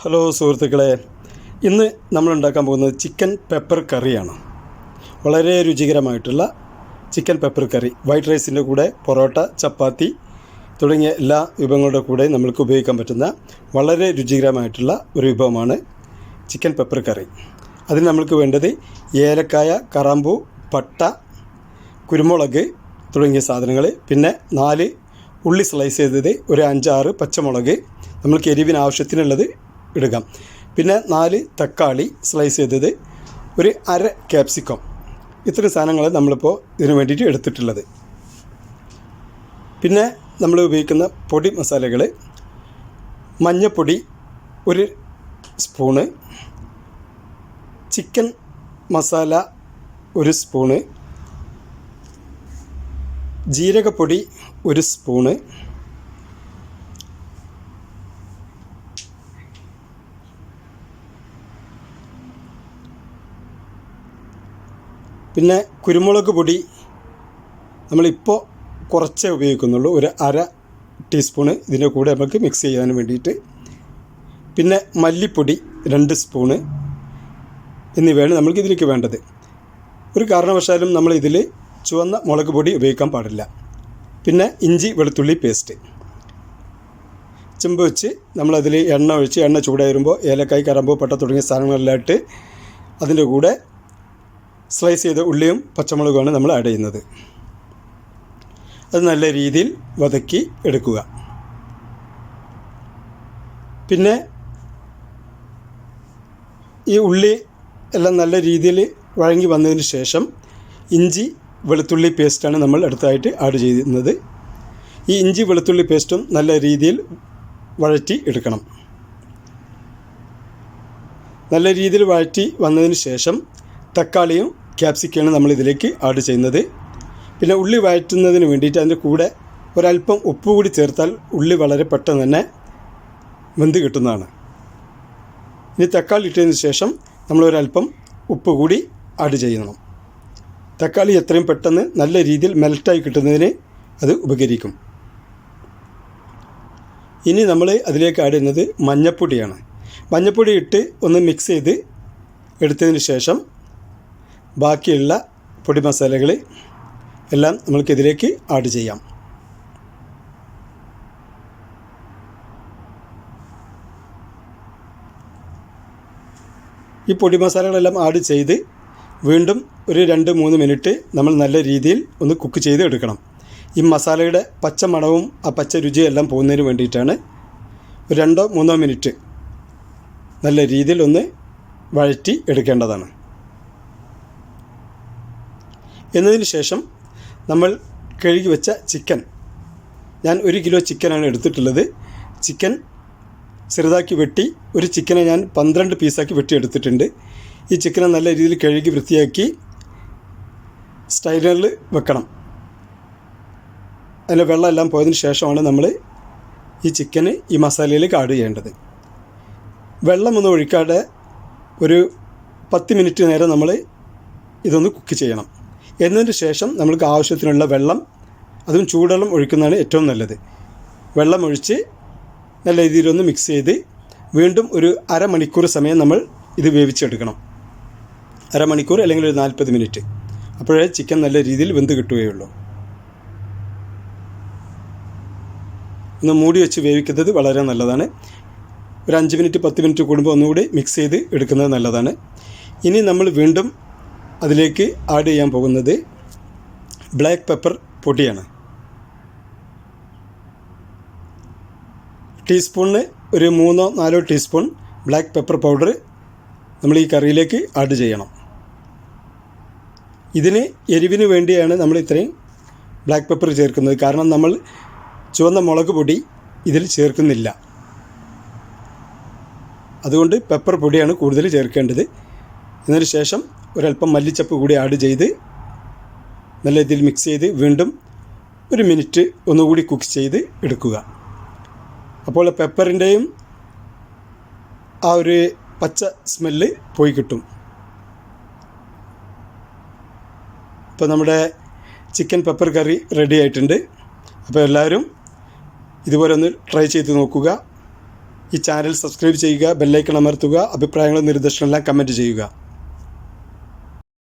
Hello സുഹൃത്തുക്കളെ ഇന്ന് നമ്മൾ ഉണ്ടാക്കാൻ പോകുന്നത് ചിക്കൻ പെപ്പർ കറിയാണ്. വളരെ രുചികരമായിട്ടുള്ള ചിക്കൻ പെപ്പർ കറി. വൈറ്റ് റൈസിന്റെ കൂടെ പൊറോട്ട ചപ്പാത്തി തുടങ്ങിയ എല്ലാ വിഭവങ്ങളുടെ കൂടെ നമ്മൾക്ക് ഉപയോഗിക്കാൻ പറ്റുന്ന വളരെ രുചികരമായിട്ടുള്ള ഒരു വിഭവമാണ് ചിക്കൻ പെപ്പർ കറി. അതിന് നമ്മൾക്ക് വേണ്ടത് ഏലക്കായ കറാമ്പൂ പട്ട കുരുമുളക് തുടങ്ങിയ സാധനങ്ങൾ പിന്നെ നാല് ഉള്ളി സ്ലൈസ് ചെയ്തത് ഒരു അഞ്ചാറ് പച്ചമുളക്. നമ്മൾക്ക് എരിവിന് ആവശ്യത്തിനുള്ളത് ഇടുക. പിന്നെ നാല് തക്കാളി സ്ലൈസ് ചെയ്തത് ഒരു അര ക്യാപ്സിക്കം ഇത്രയും സാധനങ്ങൾ നമ്മളിപ്പോൾ ഇതിനു വേണ്ടിയിട്ട് എടുത്തിട്ടുള്ളത്. പിന്നെ നമ്മൾ ഉപയോഗിക്കുന്ന പൊടി മസാലകൾ മഞ്ഞപ്പൊടി ഒരു സ്പൂണ് ചിക്കൻ മസാല ഒരു സ്പൂണ് ജീരകപ്പൊടി ഒരു സ്പൂണ് പിന്നെ കുരുമുളക് പൊടി നമ്മളിപ്പോൾ കുറച്ചേ ഉപയോഗിക്കുന്നുള്ളൂ. ഒരു അര ടീസ്പൂണ് ഇതിന്റെ കൂടെ നമുക്ക് മിക്സ് ചെയ്യാൻ വേണ്ടിയിട്ട്. പിന്നെ മല്ലിപ്പൊടി രണ്ട് സ്പൂണ് എന്നിവയാണ് നമ്മൾക്ക് ഇതിലേക്ക് വേണ്ടത്. ഒരു കാരണവശാലും നമ്മൾ ഇതിൽ ചുവന്ന മുളക് പൊടി ഉപയോഗിക്കാൻ പാടില്ല. പിന്നെ ഇഞ്ചി വെളുത്തുള്ളി പേസ്റ്റ്. ചെമ്പ് വെച്ച് നമ്മളതിൽ എണ്ണ ഒഴിച്ച് എണ്ണ ചൂടായി വരുമ്പോൾ ഏലക്കായ് കറമ്പ് പട്ട തുടങ്ങിയ സാധനങ്ങളെല്ലാം ഇട്ട് അതിന്റെ കൂടെ സ്ലൈസ് ചെയ്ത ഉള്ളിയും പച്ചമുളകുമാണ് നമ്മൾ ആഡ് ചെയ്യുന്നത്. അത് നല്ല രീതിയിൽ വതക്കി എടുക്കുക. പിന്നെ ഈ ഉള്ളി എല്ലാം നല്ല രീതിയിൽ വഴങ്ങി വന്നതിന് ശേഷം ഇഞ്ചി വെളുത്തുള്ളി പേസ്റ്റാണ് നമ്മൾ അടുത്തായിട്ട് ആഡ് ചെയ്യുന്നത്. ഈ ഇഞ്ചി വെളുത്തുള്ളി പേസ്റ്റും നല്ല രീതിയിൽ വഴറ്റി എടുക്കണം. നല്ല രീതിയിൽ വഴറ്റി വന്നതിന് ശേഷം തക്കാളിയും ക്യാപ്സിക്കാണ് നമ്മൾ ഇതിലേക്ക് ആഡ് ചെയ്യുന്നത്. പിന്നെ ഉള്ളി വഴറ്റുന്നതിന് വേണ്ടിയിട്ട് അതിന്റെ കൂടെ ഒരല്പം ഉപ്പ് കൂടി ചേർത്താൽ ഉള്ളി വളരെ പെട്ടെന്ന് തന്നെ വെന്ത് കിട്ടുന്നതാണ്. ഇനി തക്കാളി ഇട്ടതിന് ശേഷം നമ്മൾ ഒരല്പം ഉപ്പ് കൂടി ആഡ് ചെയ്യണം. തക്കാളി എത്രയും പെട്ടെന്ന് നല്ല രീതിയിൽ മെൽറ്റായി കിട്ടുന്നതിന് അത് ഉപകരിക്കും. ഇനി നമ്മൾ അതിലേക്ക് ആഡ് ചെയ്യുന്നത് മഞ്ഞപ്പൊടിയാണ്. മഞ്ഞപ്പൊടി ഇട്ട് ഒന്ന് മിക്സ് ചെയ്ത് എടുത്തതിന് ശേഷം ബാക്കിയുള്ള പൊടി മസാലകൾ എല്ലാം നമ്മൾക്കിതിലേക്ക് ആഡ് ചെയ്യാം. ഈ പൊടി മസാലകളെല്ലാം ആഡ് ചെയ്ത് വീണ്ടും ഒരു രണ്ട് മൂന്ന് മിനിറ്റ് നമ്മൾ നല്ല രീതിയിൽ ഒന്ന് കുക്ക് ചെയ്ത് എടുക്കണം. ഈ മസാലയുടെ പച്ച മണവും ആ പച്ച രുചിയും എല്ലാം പോകുന്നതിന് വേണ്ടിയിട്ടാണ് രണ്ടോ മൂന്നോ മിനിറ്റ് നല്ല രീതിയിൽ ഒന്ന് വഴറ്റി എടുക്കേണ്ടതാണ്. എന്നതിന് ശേഷം നമ്മൾ കഴുകി വെച്ച ചിക്കൻ. ഞാൻ ഒരു കിലോ ചിക്കനാണ് എടുത്തിട്ടുള്ളത്. ചിക്കൻ ചെറുതാക്കി വെട്ടി ഒരു ചിക്കനെ ഞാൻ പന്ത്രണ്ട് പീസാക്കി വെട്ടി എടുത്തിട്ടുണ്ട് ഈ ചിക്കനെ നല്ല രീതിയിൽ കഴുകി വൃത്തിയാക്കി സ്റ്റൈലറിൽ വെക്കണം. അതിന്റെ വെള്ളമെല്ലാം പോയതിന് ശേഷമാണ് നമ്മൾ ഈ ചിക്കന് ഈ മസാലയിലേക്ക് ആഡ് ചെയ്യേണ്ടത്. വെള്ളമൊന്നും ഒഴിക്കാതെ ഒരു പത്ത് മിനിറ്റ് നേരം നമ്മൾ ഇതൊന്ന് കുക്ക് ചെയ്യണം. എന്നതിന് ശേഷം നമ്മൾക്ക് ആവശ്യത്തിനുള്ള വെള്ളം അതും ചൂടുവെള്ളം ഒഴിക്കുന്നതാണ് ഏറ്റവും നല്ലത്. വെള്ളം ഒഴിച്ച് നല്ല രീതിയിലൊന്ന് മിക്സ് ചെയ്ത് വീണ്ടും ഒരു അരമണിക്കൂർ സമയം നമ്മൾ ഇത് വേവിച്ചെടുക്കണം. അരമണിക്കൂർ അല്ലെങ്കിൽ ഒരു നാൽപ്പത് മിനിറ്റ്. അപ്പോഴേ ചിക്കൻ നല്ല രീതിയിൽ വെന്ത് കിട്ടുകയുള്ളൂ. ഒന്ന് മൂടി വെച്ച് വേവിക്കുന്നത് വളരെ നല്ലതാണ്. ഒരു അഞ്ച് മിനിറ്റ് പത്ത് മിനിറ്റ് കൂടുമ്പോൾ ഒന്നുകൂടി മിക്സ് ചെയ്ത് എടുക്കുന്നത് നല്ലതാണ്. ഇനി നമ്മൾ വീണ്ടും അതിലേക്ക് ആഡ് ചെയ്യാൻ പോകുന്നത് ബ്ലാക്ക് പെപ്പർ പൊടിയാണ്. ടീസ്പൂണിന് ഒരു മൂന്നോ നാലോ ടീസ്പൂൺ ബ്ലാക്ക് പെപ്പർ പൗഡർ നമ്മൾ ഈ കറിയിലേക്ക് ആഡ് ചെയ്യണം. ഇതിന് എരിവിന് വേണ്ടിയാണ് നമ്മൾ ഇത്രയും ബ്ലാക്ക് പെപ്പർ ചേർക്കുന്നത്. കാരണം നമ്മൾ ചുവന്ന മുളക് പൊടി ഇതിൽ ചേർക്കുന്നില്ല. അതുകൊണ്ട് പെപ്പർ പൊടിയാണ് കൂടുതൽ ചേർക്കേണ്ടത്. എന്നതിന് ശേഷം ഒരല്പം മല്ലിച്ചപ്പ് കൂടി ആഡ് ചെയ്ത് നല്ല രീതിയിൽ മിക്സ് ചെയ്ത് വീണ്ടും ഒരു മിനിറ്റ് ഒന്നുകൂടി കുക്ക് ചെയ്ത് എടുക്കുക. അപ്പോൾ പെപ്പറിന്റെയും ആ ഒരു പച്ച സ്മെല്ല് പോയി കിട്ടും. ഇപ്പോൾ നമ്മുടെ ചിക്കൻ പെപ്പർ കറി റെഡി ആയിട്ടുണ്ട്. അപ്പോൾ എല്ലാവരും ഇതുപോലെ ഒന്ന് ട്രൈ ചെയ്ത് നോക്കുക. ഈ ചാനൽ സബ്സ്ക്രൈബ് ചെയ്യുക ബെല്ലൈക്കൺ അമർത്തുക അഭിപ്രായങ്ങളും നിർദ്ദേശങ്ങളെല്ലാം കമന്റ് ചെയ്യുക.